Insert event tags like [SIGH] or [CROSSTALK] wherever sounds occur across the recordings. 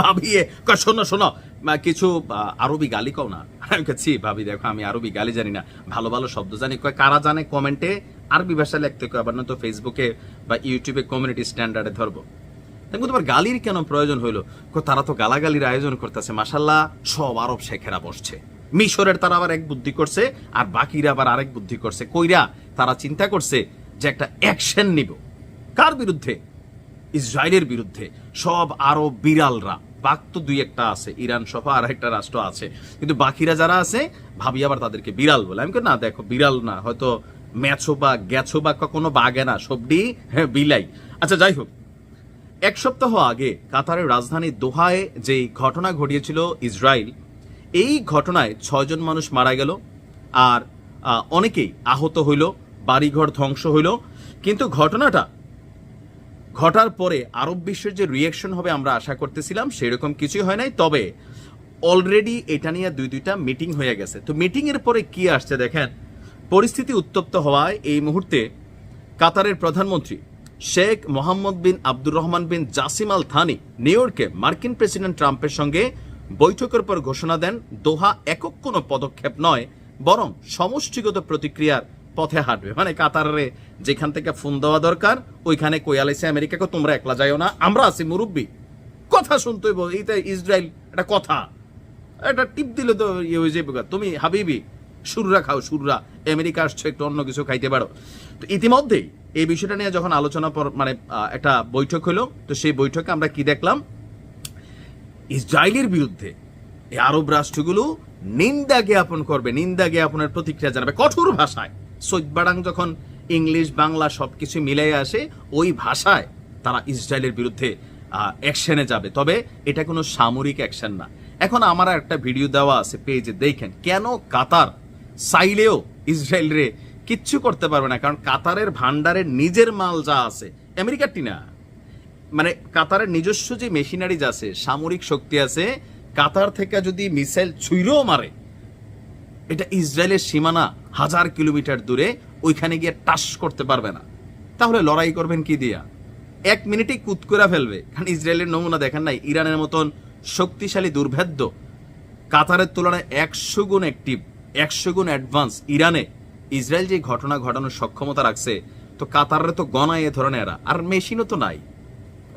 ভাবিয়ে শোনো শোনো কিছু আরবি গালি কও না। আমি কাছি ভাবি, দেখো, আমি আরবি গালি জানি না, ভালো ভালো শব্দ জানি। কয়, কারা জানে কমেন্টে আরবি ভাষা লিখতে কয়, আবার না তো ফেসবুকে বা ইউটিউবে কমিউনিটি স্ট্যান্ডার্ডে ধরবো। দেখো, তোমার গালির কেন প্রয়োজন হইল? তারা তো গালাগালির আয়োজন করতেছে। মাসাল্লাহ সব আরব শেখেরা বসছে। মিশরের তারা আবার এক বুদ্ধি করছে, আর বাকিরা আবার আরেক বুদ্ধি করছে। কইরা তারা চিন্তা করছে যে একটা অ্যাকশন নিব। কার বিরুদ্ধে? ইসরায়েলের বিরুদ্ধে। সব আরব বিড়ালরা। বাক তো দুই একটা আছে, ইরান সহ আর একটা রাষ্ট্র আছে। কিন্তু বাকিরা যারা আছে, ভাবি আবার তাদেরকে বিড়াল বলে। আমি না, দেখো, বিড়াল না। হয়তো ম্যাচো বা গেছো বা কোনো বাগে না, সবডি হ্যাঁ বিলাই। আচ্ছা যাই হোক। এক সপ্তাহ আগে কাতারের রাজধানী দোহায় যেই ঘটনা ঘটিয়েছিল ইসরায়েল, এই ঘটনায় ছয়জন মানুষ মারা গেল আর অনেকেই আহত হইল, বাড়িঘর ধ্বংস হইল। কিন্তু ঘটনাটা ঘটার পরে আরব বিশ্বের যে রিয়েকশন হবে আমরা আশা করতেছিলাম, সেরকম কিছুই হয় নাই। তবে অলরেডি এটা নিয়ে দুই দুইটা মিটিং হয়ে গেছে। তো মিটিং এর পরে কি আসছে দেখেন, পরিস্থিতি উত্তপ্ত হওয়ায় এই মুহূর্তে কাতারের প্রধানমন্ত্রী Sheikh Mohammed bin Abdur Rahman bin Jassim Al Thani New ইয়র্কে মার্কিন প্রেসিডেন্ট ট্রাম্পের সঙ্গে বৈঠকের পর ঘোষণা দেন, দোহা একক কোনো পদক্ষেপ নয়, বরং সমষ্টিগত প্রতিক্রিয়ার পথে হাঁটবে। মানে কাতারে যেখান থেকে ফোন দেওয়া দরকার, ওইখানে কইয়ালাইছে আমেরিকাকে তোমরা একলা যাইও না, আমরা আছি মুরব্বী। কথা শুনতে হইব এইটা ইসরায়েল একটা কথা। একটা টিপ দিলে তো ইয়ে হয়ে যাবে তুমি হাবিবি, সুররা খাও, সুররা। আমেরিকা আসছো, একটু অন্য কিছু খাইতে পারো। তো ইতিমধ্যেই এই বিষয়টা নিয়ে যখন আলোচনা পর- মানে একটা বৈঠক হলো, তো সেই বৈঠকে আমরা কি দেখলাম? ইসরায়েলের বিরুদ্ধে এই আরব রাষ্ট্রগুলো নিন্দা জ্ঞাপন করবে, নিন্দা জ্ঞাপনের প্রতিক্রিয়া জানাবে কঠোর ভাষায়। সৈবাডাং যখন ইংলিশ, বাংলা সব কিছু মিলাই আসে, ওই ভাষায় তারা ইসরায়েলের বিরুদ্ধে অ্যাকশনে যাবে। তবে এটা কোনো সামরিক অ্যাকশন না। এখন আমার একটা ভিডিও দেওয়া আছে পেজে দেখেন। কেন কাতার চাইলেও ইসরায়েল রে কিচ্ছু করতে পারবে না? কারণ কাতারের ভান্ডারের নিজের মাল যা আছে আমেরিকারটি না মানে কাতারের নিজস্ব যে মেশিনারিজ আছে, সামরিক শক্তি আছে, কাতার থেকে যদি মিসাইল ছুঁড়েও মারে এটা ইসরায়েলের সীমানা হাজার কিলোমিটার দূরে, ওইখানে গিয়ে টাস করতে পারবে না। তাহলে লড়াই করবেন কি দিয়া? এক মিনিটেই কুত করে ফেলবে, কারণ ইসরায়েলের নমুনা দেখেন নাই, ইরানের মতন শক্তিশালী, দুর্ভেদ্য। কাতারের তুলনায় একশো গুণ অ্যাক্টিভ একশো গুণ অ্যাডভান্স ইরানে। ইসরায়েল যে ঘটনা ঘটানোর সক্ষমতা রাখছে, তো কাতারের তো গণায় এ ধরনের এরা, আর মেশিনও তো নাই।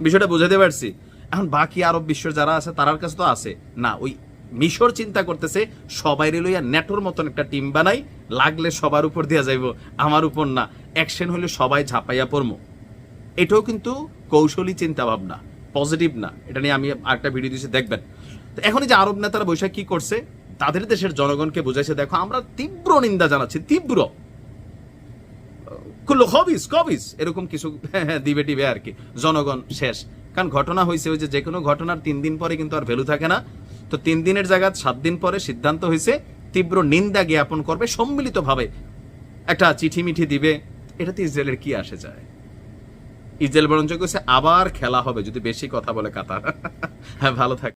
বিষয়টা বুঝাতে পারছি। এখন বাকি আরব বিশ্ব যারা আছে তার কাছে তো আছে। না, ওই মিশর চিন্তা করতেছে, সবাই লইয়া নেটোর মতন একটা টিম বানাই, লাগলে সবার উপর দেওয়া যাইব, আমার উপর না। অ্যাকশন হলে সবাই ঝাঁপাইয়া পড়মো। এটাও কিন্তু কৌশলী চিন্তা ভাবনা পজিটিভ না। এটা নিয়ে আমি আরেকটা ভিডিও দিয়েছি দেখবেন। তো এখন এই যে আরব নেতারা বৈশাখ কি করছে, তাদের দেশের জনগণকে বুঝাইছে, দেখো, আমরা তীব্র নিন্দা জানাচ্ছি, তীব্র। কুল্লু হবিস, কবিস, এরকম কিছু দিবে টিবে আর কি। জনগণ শেষ। কারণ ঘটনা হয়েছে ওই যে কোনো ঘটনার তিন দিন পরে কিন্তু আর ভ্যালু থাকে না। তো তিন দিনের জায়গা সাত দিন পরে সিদ্ধান্ত হয়েছে, তীব্র নিন্দা জ্ঞাপন করবে, সম্মিলিতভাবে একটা চিঠি মিঠি দিবে। এটাতে ইসরায়েলের কি আসে যায়? ইসরায়েল বরঞ্চ আবার খেলা হবে, যদি বেশি কথা বলে কাতার। [LAUGHS] হ্যাঁ ভালো থাকে।